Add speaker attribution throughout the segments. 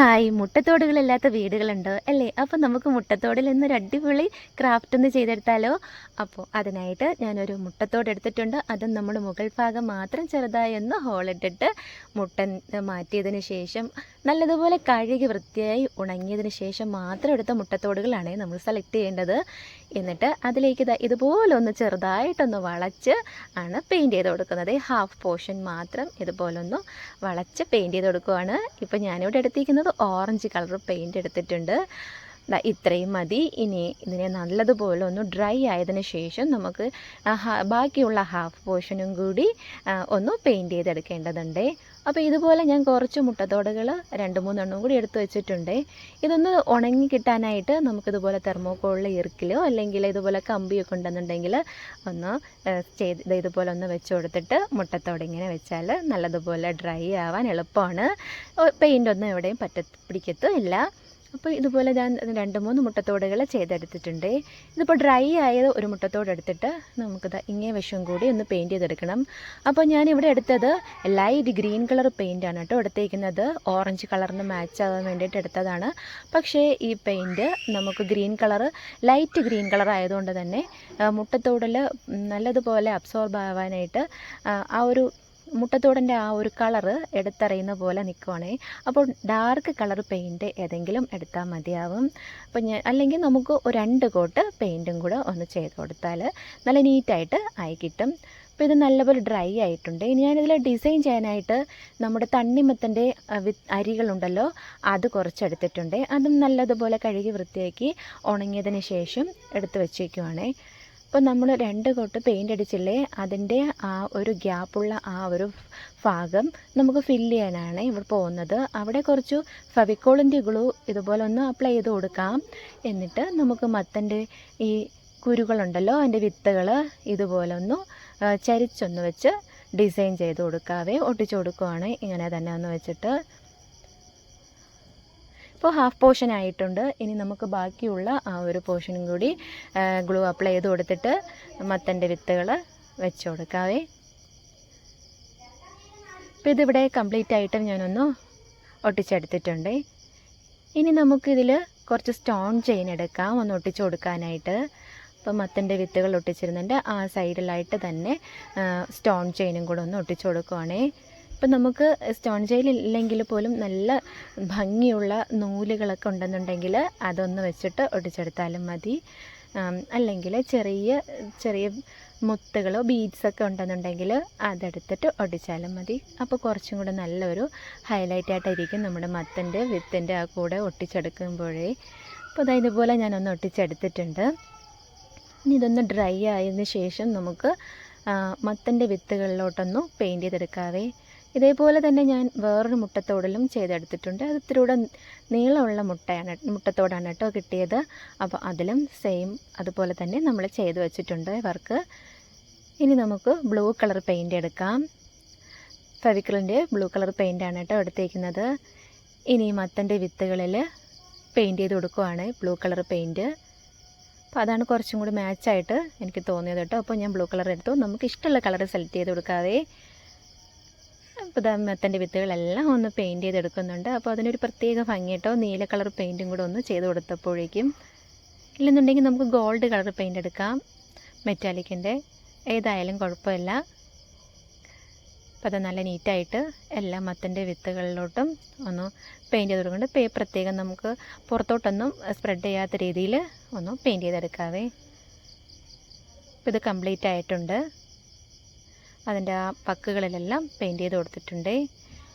Speaker 1: Hi. മുട്ടത്തോടുകളില്ലാത്ത വീടുകളുണ്ടോ അല്ലേ? അപ്പോൾ നമുക്ക് മുട്ടത്തോടിൽ നിന്നൊരു അടിപൊളി ക്രാഫ്റ്റ് ഒന്ന് ചെയ്തെടുത്താലോ? അപ്പോൾ അതിനായിട്ട് ഞാനൊരു മുട്ടത്തോട് എടുത്തിട്ടുണ്ട്. അതും നമ്മൾ മുകൾ ഭാഗം മാത്രം ചെറുതായി ഒന്ന് ഹോളിട്ടിട്ട് മുട്ട മാറ്റിയതിന് ശേഷം നല്ലതുപോലെ കഴുകി വൃത്തിയായി ഉണങ്ങിയതിന് ശേഷം മാത്രം എടുത്ത മുട്ടത്തോടുകളാണ് നമ്മൾ സെലക്ട് ചെയ്യേണ്ടത്. എന്നിട്ട് അതിലേക്ക് ഇതാ ഇതുപോലെ ഒന്ന് ചെറുതായിട്ടൊന്ന് വളച്ച് ആണ് പെയിന്റ് ചെയ്ത് കൊടുക്കുന്നത്. ഹാഫ് പോർഷൻ മാത്രം ഇതുപോലൊന്ന് വളച്ച് പെയിന്റ് ചെയ്ത് കൊടുക്കുവാണ്. ഇപ്പോൾ ഞാനിവിടെ എടുത്തിരിക്കുന്നത് ഓറഞ്ച് കളർ പെയിന്റ് എടുത്തിട്ടുണ്ട്. ഇത്രയും മതി. ഇനി ഇതിനെ നല്ലതുപോലെ ഒന്ന് ഡ്രൈ ആയതിന് ശേഷം നമുക്ക് ബാക്കിയുള്ള ഹാഫ് പോർഷനും കൂടി ഒന്ന് പെയിന്റ് ചെയ്തെടുക്കേണ്ടതുണ്ട്. അപ്പോൾ ഇതുപോലെ ഞാൻ കുറച്ച് മുട്ടത്തോടുകൾ രണ്ട് മൂന്നെണ്ണം കൂടി എടുത്തു വെച്ചിട്ടുണ്ട്. ഇതൊന്ന് ഉണങ്ങി കിട്ടാനായിട്ട് നമുക്കിതുപോലെ തെർമോക്കോളിൽ ഇറുക്കിലോ അല്ലെങ്കിൽ ഇതുപോലെ കമ്പിയൊക്കെ ഉണ്ടെന്നുണ്ടെങ്കിൽ ഒന്ന് ചെയ്ത് ഇതുപോലെ ഒന്ന് വെച്ച് കൊടുത്തിട്ട് മുട്ടത്തോട് ഇങ്ങനെ വെച്ചാൽ നല്ലതുപോലെ ഡ്രൈ ആവാൻ എളുപ്പമാണ്. പെയിന്റ് ഒന്നും എവിടെയും പറ്റ പിടിക്കത്തും ഇല്ല അപ്പോൾ ഇതുപോലെ ഞാൻ രണ്ട് മൂന്ന് മുട്ടത്തോടുകൾ ചെയ്തെടുത്തിട്ടുണ്ട്. ഇതിപ്പോൾ ഡ്രൈ ആയത് ഒരു മുട്ടത്തോട് എടുത്തിട്ട് നമുക്കിത് ഇങ്ങേ വശം കൂടി ഒന്ന് പെയിന്റ് ചെയ്തെടുക്കണം. അപ്പോൾ ഞാൻ ഇവിടെ എടുത്തത് ലൈറ്റ് ഗ്രീൻ കളർ പെയിന്റാണ് കേട്ടോ എടുത്തേക്കുന്നത്. ഓറഞ്ച് കളറിന് മാച്ച് ആകാൻ വേണ്ടിയിട്ട് എടുത്തതാണ്. പക്ഷേ ഈ പെയിന്റ് നമുക്ക് green colour light green colour ആയതുകൊണ്ട് തന്നെ മുട്ടത്തോടിൽ നല്ലതുപോലെ അബ്സോർബ് ആവാനായിട്ട് ആ ഒരു മുട്ടത്തോടിന്റെ ആ ഒരു കളറ് എടുത്തറിയുന്ന പോലെ നിൽക്കുവാണേ അപ്പോൾ ഡാർക്ക് കളർ പെയിന്റ് ഏതെങ്കിലും എടുത്താൽ മതിയാവും. അപ്പം ഞാൻ അല്ലെങ്കിൽ നമുക്ക് ഒരു രണ്ട് കോട്ട് പെയിന്റും കൂടെ ഒന്ന് ചെയ്ത് കൊടുത്താൽ നല്ല നീറ്റായിട്ട് ആയി കിട്ടും. അപ്പോൾ ഇത് നല്ലപോലെ ഡ്രൈ ആയിട്ടുണ്ട്. ഇനി ഞാനിതിൽ ഡിസൈൻ ചെയ്യാനായിട്ട് നമ്മുടെ തണ്ണിമത്തന്റെ അരികളുണ്ടല്ലോ അത് കുറച്ചെടുത്തിട്ടുണ്ട്. അതും നല്ലതുപോലെ കഴുകി വൃത്തിയാക്കി ഉണങ്ങിയതിന് ശേഷം എടുത്ത് വെച്ചേക്കുവാണേ. അപ്പോൾ നമ്മൾ രണ്ട് കൊട്ട് പെയിന്റ് അടിച്ചില്ലേ അതിന്റെ ആ ഒരു ഗ്യാപ്പുള്ള ആ ഒരു ഭാഗം നമുക്ക് ഫില്ല് ചെയ്യാനാണ് ഇവിടെ പോകുന്നത്. അവിടെ കുറച്ച് ഫവിക്കോളിന്റെ ഗ്ലൂ ഇതുപോലെ ഒന്ന് അപ്ലൈ ചെയ്ത് കൊടുക്കാം. എന്നിട്ട് നമുക്ക് മത്തന്റെ ഈ കുരുകളുണ്ടല്ലോ അതിന്റെ വിത്തുകൾ ഇതുപോലെ ഒന്ന് ചരിച്ചൊന്ന് വെച്ച് ഡിസൈൻ ചെയ്ത് കൊടുക്കാവേ. ഒട്ടിച്ചു കൊടുക്കുവാണ്. ഇങ്ങനെ തന്നെ ഒന്ന് വെച്ചിട്ട് ഇപ്പോൾ ഹാഫ് പോർഷൻ ആയിട്ടുണ്ട്. ഇനി നമുക്ക് ബാക്കിയുള്ള ആ ഒരു പോർഷനും കൂടി ഗ്ലൂ അപ്ലൈ ചെയ്ത് കൊടുത്തിട്ട് മത്തന്റെ വിത്തുകൾ വെച്ച് കൊടുക്കാവേ. അപ്പോൾ ഇതിവിടെ കംപ്ലീറ്റ് ആയിട്ടും ഞാനൊന്ന് ഒട്ടിച്ചെടുത്തിട്ടുണ്ട്. ഇനി നമുക്കിതിൽ കുറച്ച് സ്റ്റോൺ ചെയിൻ എടുക്കാം ഒന്ന് ഒട്ടിച്ചു കൊടുക്കാനായിട്ട്. അപ്പോൾ മത്തന്റെ വിത്തുകൾ ഒട്ടിച്ചിരുന്നുണ്ട്. ആ സൈഡിലായിട്ട് തന്നെ സ്റ്റോൺ ചെയിനും കൂടെ ഒന്ന് ഒട്ടിച്ചു കൊടുക്കുവാണേ. ഇപ്പം നമുക്ക് സ്റ്റോൺ ജയിൽ ഇല്ലെങ്കിൽ പോലും നല്ല ഭംഗിയുള്ള നൂലുകളൊക്കെ ഉണ്ടെന്നുണ്ടെങ്കിൽ അതൊന്ന് വെച്ചിട്ട് ഒടിച്ചെടുത്താലും മതി. അല്ലെങ്കിൽ ചെറിയ ചെറിയ മുത്തുകളോ ബീഡ്സൊക്കെ ഉണ്ടെന്നുണ്ടെങ്കിൽ അതെടുത്തിട്ട് ഒടിച്ചാലും മതി. അപ്പോൾ കുറച്ചും കൂടെ നല്ലൊരു ഹൈലൈറ്റ് ആയിട്ടായിരിക്കും നമ്മുടെ മത്തന്റെ വിത്തിന്റെ ആ കൂടെ ഒട്ടിച്ചെടുക്കുമ്പോഴേ. അപ്പോൾ അതായത് ഇതുപോലെ ഞാനൊന്ന് ഒട്ടിച്ചെടുത്തിട്ടുണ്ട്. ഇനി ഇതൊന്ന് ഡ്രൈ ആയതിന് ശേഷം നമുക്ക് മത്തന്റെ വിത്തുകളിലോട്ടൊന്ന് പെയിന്റ് ചെയ്തെടുക്കാവേ. ഇതേപോലെ തന്നെ ഞാൻ വേറൊരു മുട്ടത്തോടലും ചെയ്തെടുത്തിട്ടുണ്ട്. അത് ഇത്തിരി കൂടെ നീളമുള്ള മുട്ടയാണ് മുട്ടത്തോടാണ് കേട്ടോ കിട്ടിയത്. അപ്പോൾ അതിലും സെയിം അതുപോലെ തന്നെ നമ്മൾ ചെയ്ത് വെച്ചിട്ടുണ്ട് വർക്ക്. ഇനി നമുക്ക് ബ്ലൂ കളർ പെയിന്റ് എടുക്കാം. ഫെവിക്രലിന്റെ ബ്ലൂ കളർ പെയിന്റാണ് കേട്ടോ എടുത്തേക്കുന്നത്. ഇനി മത്തന്റെ വിത്തുകളിൽ പെയിന്റ് ചെയ്ത് കൊടുക്കുവാണ് ബ്ലൂ കളർ പെയിന്റ് അപ്പോൾ അതാണ് കുറച്ചും കൂടി മാച്ചായിട്ട് എനിക്ക് തോന്നിയത് കേട്ടോ. അപ്പോൾ ഞാൻ ബ്ലൂ കളർ എടുത്തു. നമുക്ക് ഇഷ്ടമുള്ള കളർ സെലക്ട് ചെയ്ത് കൊടുക്കാവേ. ഇതാ വിത്തുകളെല്ലാം ഒന്ന് പെയിന്റ് ചെയ്തെടുക്കുന്നുണ്ട്. അപ്പോൾ അതിനൊരു പ്രത്യേക ഭംഗി കേട്ടോ നീല കളർ പെയിന്റും കൂടെ ഒന്ന് ചെയ്ത് കൊടുത്തപ്പോഴേക്കും ഇല്ലെന്നുണ്ടെങ്കിൽ നമുക്ക് ഗോൾഡ് കളർ പെയിന്റ് എടുക്കാം. മെറ്റാലിക്കിന്റെ ഏതായാലും കുഴപ്പമില്ല. അപ്പോൾ അത് നല്ല നീറ്റായിട്ട് എല്ലാ മത്തന്റെ വിത്തുകളിലോട്ടും ഒന്ന് പെയിന്റ് ചെയ്ത് കൊടുക്കുന്നുണ്ട്. പേ പ്രത്യേകം നമുക്ക് പുറത്തോട്ടൊന്നും സ്പ്രെഡ് ചെയ്യാത്ത രീതിയിൽ ഒന്ന് പെയിന്റ് ചെയ്തെടുക്കാവേ. അപ്പോൾ ഇത് കംപ്ലീറ്റ് ആയിട്ടുണ്ട്. അതിന്റെ ആ പക്കുകളിലെല്ലാം പെയിന്റ് ചെയ്ത് കൊടുത്തിട്ടുണ്ട്.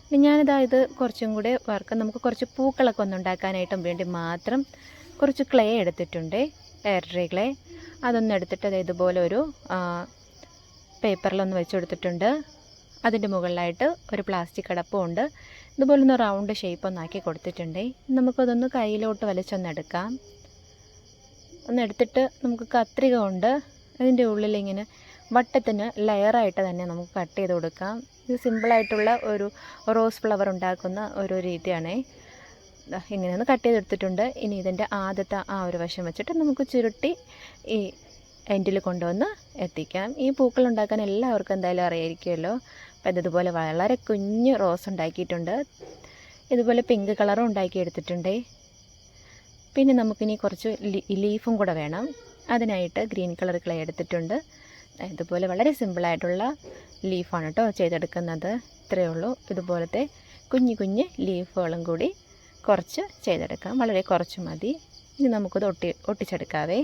Speaker 1: ഇനി ഞാനിതാ ഇത് കുറച്ചും കൂടെ വർക്ക് നമുക്ക് കുറച്ച് പൂക്കളൊക്കെ ഒന്ന് ഉണ്ടാക്കാനായിട്ടും വേണ്ടി മാത്രം കുറച്ച് ക്ലേ എടുത്തിട്ടുണ്ട്. എയർട്രി ക്ലേ അതൊന്ന് എടുത്തിട്ട് ദേ ഇതുപോലെ ഒരു പേപ്പറിലൊന്ന് വെച്ച് കൊടുത്തിട്ടുണ്ട്. അതിന്റെ മുകളിലായിട്ട് ഒരു പ്ലാസ്റ്റിക് അടപ്പും ഉണ്ട്. ഇതുപോലെ ഒന്ന് റൗണ്ട് ഷേപ്പ് ഒന്നാക്കി കൊടുത്തിട്ടുണ്ട്. നമുക്കതൊന്ന് കയ്യിലോട്ട് വലിച്ചൊന്ന് എടുക്കാം. ഒന്ന് എടുത്തിട്ട് നമുക്ക് കത്രിക കൊണ്ട് അതിന്റെ ഉള്ളിൽ ഇങ്ങനെ വട്ടത്തിന് ലെയറായിട്ട് തന്നെ നമുക്ക് കട്ട് ചെയ്ത് കൊടുക്കാം. ഇത് സിമ്പിളായിട്ടുള്ള ഒരു റോസ് ഫ്ലവർ ഉണ്ടാക്കുന്ന ഒരു രീതിയാണേ. ഇങ്ങനെയൊന്ന് കട്ട് ചെയ്തെടുത്തിട്ടുണ്ട്. ഇനി ഇതിന്റെ ആദ്യത്തെ ആ ഒരു വശം വെച്ചിട്ട് നമുക്ക് ചുരുട്ടി ഈ എൻഡിൽ കൊണ്ടുവന്ന് എത്തിക്കാം. ഈ പൂക്കൾ ഉണ്ടാക്കാൻ എല്ലാവർക്കും എന്തായാലും അറിയായിരിക്കുമല്ലോ. അപ്പം ഇതുപോലെ വളരെ കുഞ്ഞ് റോസ് ഉണ്ടാക്കിയിട്ടുണ്ട്. ഇതുപോലെ പിങ്ക് കളറും ഉണ്ടാക്കി എടുത്തിട്ടുണ്ടേ. പിന്നെ നമുക്കിനി കുറച്ച് ലീഫും കൂടെ വേണം. അതിനായിട്ട് ഗ്രീൻ കളർ ക്ലേ എടുത്തിട്ടുണ്ട്. ഇതുപോലെ വളരെ സിമ്പിളായിട്ടുള്ള ലീഫാണ് കേട്ടോ ചെയ്തെടുക്കുന്നത്. ഇത്രയേ ഉള്ളൂ. ഇതുപോലത്തെ കുഞ്ഞു കുഞ്ഞ് ലീഫുകളും കൂടി കുറച്ച് ചെയ്തെടുക്കാം. വളരെ കുറച്ച് മതി. ഇനി നമുക്കത് ഒട്ടി ഒട്ടിച്ചെടുക്കാവേ.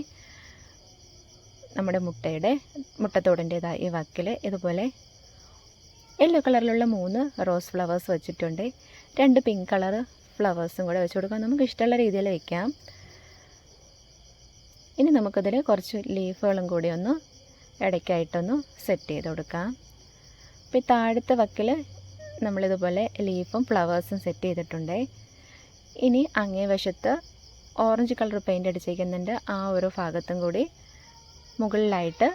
Speaker 1: നമ്മുടെ മുട്ടയുടെ മുട്ടത്തോടിന്റേതായ ഈ വക്കിൽ ഇതുപോലെ യെല്ലോ കളറിലുള്ള മൂന്ന് റോസ് ഫ്ലവേഴ്സ് വെച്ചിട്ടുണ്ട്. രണ്ട് പിങ്ക് കളർ ഫ്ലവേഴ്സും കൂടെ വെച്ച് കൊടുക്കാം. നമുക്ക് ഇഷ്ടമുള്ള രീതിയിൽ വയ്ക്കാം ഇനി നമുക്കതിൽ കുറച്ച് ലീഫുകളും കൂടി ഒന്ന് ഇടയ്ക്കായിട്ടൊന്ന് സെറ്റ് ചെയ്ത് കൊടുക്കാം. അപ്പോൾ ഈ താഴത്തെ വക്കിൽ നമ്മളിതുപോലെ ലീഫും ഫ്ലവേഴ്സും സെറ്റ് ചെയ്തിട്ടുണ്ട്. ഇനി അങ്ങേ വശത്ത് ഓറഞ്ച് കളർ പെയിന്റ് അടിച്ചിരിക്കുന്നുണ്ട്. ആ ഒരു ഭാഗത്തും കൂടി മുകളിലായിട്ട്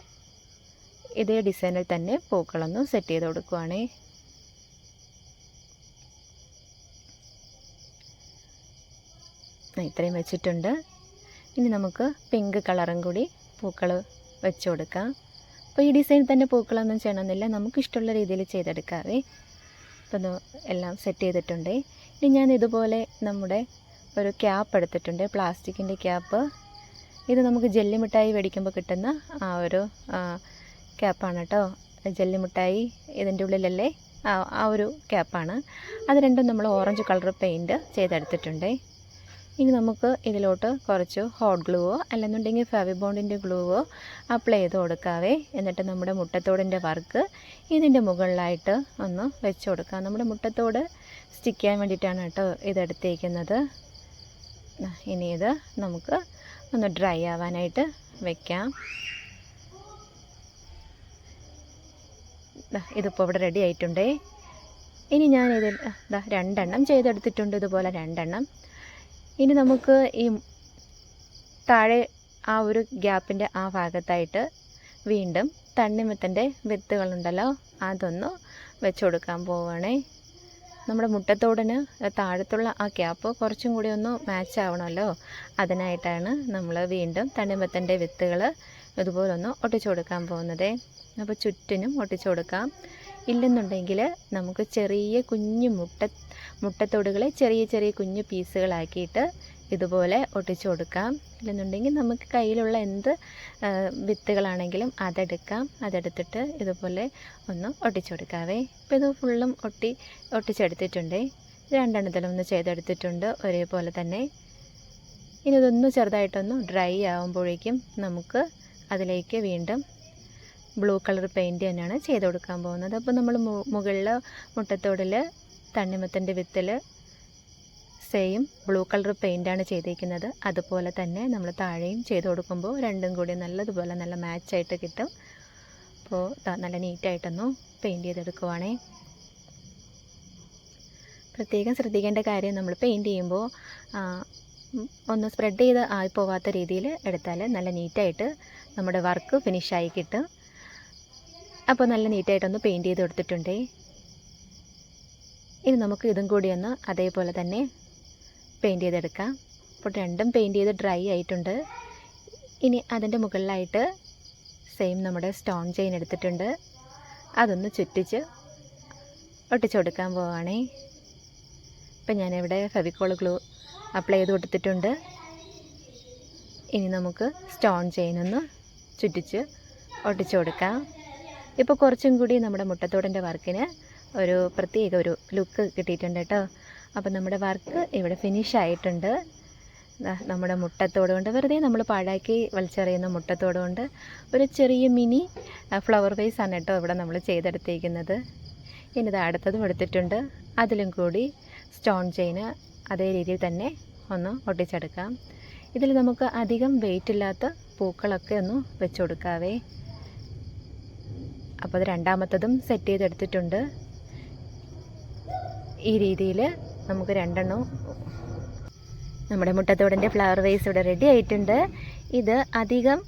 Speaker 1: ഇതേ ഡിസൈനിൽ തന്നെ പൂക്കളൊന്നും സെറ്റ് ചെയ്ത് കൊടുക്കുവാണേ. ഇത്രയും വെച്ചിട്ടുണ്ട്. ഇനി നമുക്ക് പിങ്ക് കളറും കൂടി പൂക്കൾ വെച്ച് കൊടുക്കാം. അപ്പോൾ ഈ ഡിസൈൻ തന്നെ പൂക്കളൊന്നും ചെയ്യണമെന്നില്ല. നമുക്ക് ഇഷ്ടമുള്ള രീതിയിൽ ചെയ്തെടുക്കാവേ. അപ്പോൾ എല്ലാം സെറ്റ് ചെയ്തിട്ടുണ്ട്. ഇനി ഞാൻ ഇതുപോലെ നമ്മുടെ ഒരു ക്യാപ്പ് എടുത്തിട്ടുണ്ട്. പ്ലാസ്റ്റിക്കിന്റെ ക്യാപ്പ് ഇത് നമുക്ക് ജെല്ലി മിഠായി മേടിക്കുമ്പോൾ കിട്ടുന്ന ആ ഒരു ക്യാപ്പാണ് കേട്ടോ ജെല്ലി മിഠായി ഇതിന്റെ ഉള്ളിലല്ലേ? ആ ഒരു ക്യാപ്പാണ് അത് രണ്ടും നമ്മൾ ഓറഞ്ച് കളർ പെയിന്റ് ചെയ്തെടുത്തിട്ടുണ്ട്. ഇനി നമുക്ക് ഇതിലോട്ട് കുറച്ച് ഹോട്ട് ഗ്ലൂവോ അല്ലെന്നുണ്ടെങ്കിൽ ഫെവിബോണ്ടിന്റെ ഗ്ലൂവോ അപ്ലൈ ചെയ്ത് കൊടുക്കാവേ. എന്നിട്ട് നമ്മുടെ മുട്ടത്തോടിന്റെ വർക്ക് ഇതിന്റെ മുകളിലായിട്ട് ഒന്ന് വെച്ച് കൊടുക്കാം. നമ്മുടെ മുട്ടത്തോട് സ്റ്റിക്ക് ചെയ്യാൻ വേണ്ടിയിട്ടാണ് കേട്ടോ ഇതെടുത്തേക്കുന്നത്. ഇനി ഇത് നമുക്ക് ഒന്ന് ഡ്രൈ ആവാനായിട്ട് വെക്കാം. ഇതിപ്പോൾ ഇവിടെ റെഡി ആയിട്ടുണ്ടേ. ഇനി ഞാൻ രണ്ടെണ്ണം ചെയ്തെടുത്തിട്ടുണ്ട്. ഇതുപോലെ രണ്ടെണ്ണം. ഇനി നമുക്ക് ഈ താഴെ ആ ഒരു ഗ്യാപ്പിന്റെ ആ ഭാഗത്തായിട്ട് വീണ്ടും തണ്ണിമത്തന്റെ വിത്തുകളുണ്ടല്ലോ അതൊന്ന് വെച്ചു കൊടുക്കാൻ പോവുകയാണേ. നമ്മുടെ മുട്ടത്തോടിന് താഴത്തുള്ള ആ ക്യാപ്പ് കുറച്ചും കൂടി ഒന്ന് മാച്ച് ആവണമല്ലോ. അതിനായിട്ടാണ് നമ്മൾ വീണ്ടും തണ്ണിമത്തന്റെ വിത്തുകൾ ഇതുപോലെ ഒന്ന് ഒട്ടിച്ചു കൊടുക്കാൻ പോകുന്നത്. അപ്പോൾ ചുറ്റിനും ഒട്ടിച്ചു കൊടുക്കാം. ഇല്ലെന്നുണ്ടെങ്കിൽ നമുക്ക് ചെറിയ കുഞ്ഞു മുട്ട മുട്ടത്തോടുകളെ ചെറിയ ചെറിയ കുഞ്ഞു പീസുകളാക്കിയിട്ട് ഇതുപോലെ ഒട്ടിച്ചു കൊടുക്കാം. ഇല്ലെന്നുണ്ടെങ്കിൽ നമുക്ക് കയ്യിലുള്ള എന്ത് വിത്തുകളാണെങ്കിലും അതെടുക്കാം. അതെടുത്തിട്ട് ഇതുപോലെ ഒന്ന് ഒട്ടിച്ചു കൊടുക്കാവേ. ഇപ്പോൾ ഇത് ഫുള്ളും ഒട്ടി ഒട്ടിച്ചെടുത്തിട്ടുണ്ട്. രണ്ടെണ്ണത്തിലും ഒന്ന് ചെയ്തെടുത്തിട്ടുണ്ട് ഒരേപോലെ തന്നെ. ഇനി ഇതൊന്ന് ചെറുതായിട്ടൊന്ന് ഡ്രൈ ആകുമ്പോഴേക്കും നമുക്ക് അതിലേക്ക് വീണ്ടും ബ്ലൂ കളർ പെയിന്റ് തന്നെയാണ് ചെയ്ത് കൊടുക്കാൻ പോകുന്നത്. അപ്പോൾ നമ്മൾ മുകളിൽ മുട്ടത്തോടിൽ തണ്ണിമത്തന്റെ വിത്തിൽ സെയിം ബ്ലൂ കളർ പെയിന്റാണ് ചെയ്തിരിക്കുന്നത് അതുപോലെ തന്നെ നമ്മൾ താഴെയും ചെയ്ത് കൊടുക്കുമ്പോൾ രണ്ടും കൂടി നല്ലതുപോലെ നല്ല മാച്ചായിട്ട് കിട്ടും. അപ്പോൾ നല്ല നീറ്റായിട്ടൊന്ന് പെയിന്റ് ചെയ്തെടുക്കുവാണേ. പ്രത്യേകം ശ്രദ്ധിക്കേണ്ട കാര്യം നമ്മൾ പെയിന്റ് ചെയ്യുമ്പോൾ ഒന്ന് സ്പ്രെഡ് ചെയ്ത് ആയി പോവാത്ത രീതിയിൽ എടുത്താൽ നല്ല നീറ്റായിട്ട് നമ്മുടെ വർക്ക് ഫിനിഷായി കിട്ടും. അപ്പോൾ നല്ല നീറ്റായിട്ടൊന്ന് പെയിന്റ് ചെയ്ത് കൊടുത്തിട്ടുണ്ടേ. ഇനി നമുക്ക് ഇതും കൂടി ഒന്ന് അതേപോലെ തന്നെ പെയിന്റ് ചെയ്തെടുക്കാം. അപ്പോൾ രണ്ടും പെയിന്റ് ചെയ്ത് ഡ്രൈ ആയിട്ടുണ്ട്. ഇനി അതിന്റെ മുകളിലായിട്ട് സെയിം നമ്മുടെ സ്റ്റോൺ ചെയിൻ എടുത്തിട്ടുണ്ട്. അതൊന്ന് ചുറ്റിച്ച് ഒട്ടിച്ചു കൊടുക്കാൻ പോവുകയാണേ ഇപ്പം ഞാനിവിടെ ഫെവിക്കോൾ ഗ്ലൂ അപ്ലൈ ചെയ്ത് കൊടുത്തിട്ടുണ്ട്. ഇനി നമുക്ക് സ്റ്റോൺ ചെയിൻ ഒന്ന് ചുറ്റിച്ച് ഒട്ടിച്ചു കൊടുക്കാം. ഇപ്പോൾ കുറച്ചും കൂടി നമ്മുടെ മുട്ടത്തോടിന്റെ വർക്കിന് ഒരു പ്രത്യേക ഒരു ലുക്ക് കിട്ടിയിട്ടുണ്ട് കേട്ടോ. അപ്പം നമ്മുടെ വർക്ക് ഇവിടെ ഫിനിഷ് ആയിട്ടുണ്ട്. നമ്മുടെ മുട്ടത്തോട് കൊണ്ട് വെറുതെ നമ്മൾ പാഴാക്കി വലിച്ചെറിയുന്ന മുട്ടത്തോട് കൊണ്ട് ഒരു ചെറിയ മിനി ഫ്ലവർ വേസ് ആണ് കേട്ടോ ഇവിടെ നമ്മൾ ചെയ്തെടുത്തിരിക്കുന്നത്. ഇനി ഇത് അടുത്തതും എടുത്തിട്ടുണ്ട് അതിലും കൂടി സ്റ്റോൺ ചെയിന് അതേ രീതിയിൽ തന്നെ ഒന്ന് ഒട്ടിച്ചെടുക്കാം. ഇതിൽ നമുക്ക് അധികം വെയിറ്റ് ഇല്ലാത്ത പൂക്കളൊക്കെ ഒന്ന് വെച്ചു കൊടുക്കാവേ. അപ്പോൾ അത് രണ്ടാമത്തതും സെറ്റ് ചെയ്തെടുത്തിട്ടുണ്ട്. ഈ രീതിയിൽ നമുക്ക് രണ്ടെണ്ണം നമ്മുടെ മുട്ടത്തോടിന്റെ ഫ്ലവർ വേസ് ഇവിടെ റെഡി ആയിട്ടുണ്ട്. ഇത് അധികം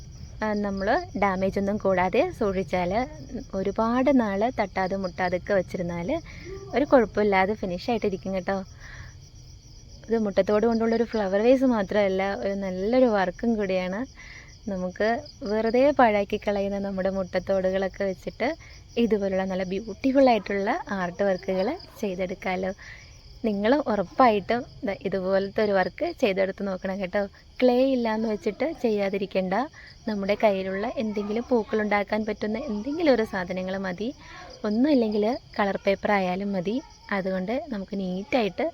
Speaker 1: നമ്മൾ ഡാമേജ് ഒന്നും കൂടാതെ സൂക്ഷിച്ചാൽ ഒരുപാട് നാൾ തട്ടാതെ മുട്ടാതൊക്കെ വെച്ചിരുന്നാൽ ഒരു കുഴപ്പമില്ലാതെ ഫിനിഷ് ആയിട്ടിരിക്കും കേട്ടോ. ഇത് മുട്ടത്തോട് കൊണ്ടുള്ളൊരു ഫ്ലവർ വേസ് മാത്രമല്ല ഒരു നല്ലൊരു വർക്കും കൂടിയാണ്. നമുക്ക് വെറുതെ പാഴാക്കി കളയുന്ന നമ്മുടെ മുട്ടത്തോടുകളൊക്കെ വെച്ചിട്ട് ഇതുപോലുള്ള നല്ല ബ്യൂട്ടിഫുൾ ആയിട്ടുള്ള ആർട്ട് വർക്കുകൾ ചെയ്തെടുക്കാമല്ലോ നിങ്ങൾ ഉറപ്പായിട്ടും ഇതുപോലത്തെ ഒരു വർക്ക് ചെയ്തെടുത്ത് നോക്കണം കേട്ടോ. ക്ലേ ഇല്ലയെന്ന് വെച്ചിട്ട് ചെയ്യാതിരിക്കേണ്ട. നമ്മുടെ കയ്യിലുള്ള എന്തെങ്കിലും പൂക്കളുണ്ടാക്കാൻ പറ്റുന്ന എന്തെങ്കിലും ഒരു സാധനങ്ങൾ മതി. ഒന്നുമില്ലെങ്കിൽ കളർ പേപ്പർ ആയാലും മതി. അതുകൊണ്ട് നമുക്ക് നീറ്റായിട്ട്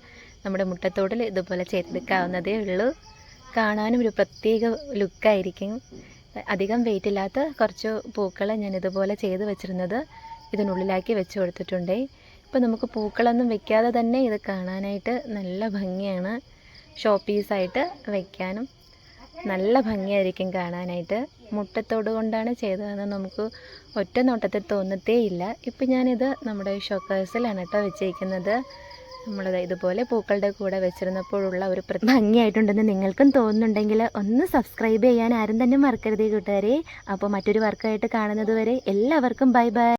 Speaker 1: നമ്മുടെ മുട്ടത്തോടിൽ ഇതുപോലെ ചെയ്തെടുക്കാവുന്നതേ ഉള്ളൂ. കാണാനും ഒരു പ്രത്യേക ലുക്കായിരിക്കും. അധികം വെയിറ്റ് ഇല്ലാത്ത കുറച്ച് പൂക്കൾ ഞാൻ ഇതുപോലെ ചെയ്ത് വെച്ചിരുന്നത് ഇതിനുള്ളിലാക്കി വെച്ച് കൊടുത്തിട്ടുണ്ടേ. ഇപ്പോൾ നമുക്ക് പൂക്കളൊന്നും വെക്കാതെ തന്നെ ഇത് കാണാനായിട്ട് നല്ല ഭംഗിയാണ്. ഷോ പീസായിട്ട് വെക്കാനും നല്ല ഭംഗിയായിരിക്കും കാണാനായിട്ട്. മുട്ടത്തോട് കൊണ്ടാണ് ചെയ്തതെന്ന് നമുക്ക് ഒറ്റ നോട്ടത്തിൽ തോന്നത്തേയില്ല. ഇപ്പം ഞാനിത് നമ്മുടെ ഷോക്കേഴ്സിലാണ് കേട്ടോ വെച്ചേക്കുന്നത്. നമ്മളത് ഇതുപോലെ പൂക്കളുടെ കൂടെ വെച്ചിരുന്നപ്പോഴുള്ള ഒരു ഭംഗിയായിട്ടുണ്ടെന്ന് നിങ്ങൾക്കും തോന്നുന്നുണ്ടെങ്കിൽ ഒന്ന് സബ്സ്ക്രൈബ് ചെയ്യാൻ ആരും തന്നെ മറക്കരുതേ കൂട്ടുകാരെ. അപ്പോൾ മറ്റൊരു വർക്കായിട്ട് കാണുന്നത് വരെ എല്ലാവർക്കും ബൈ ബൈ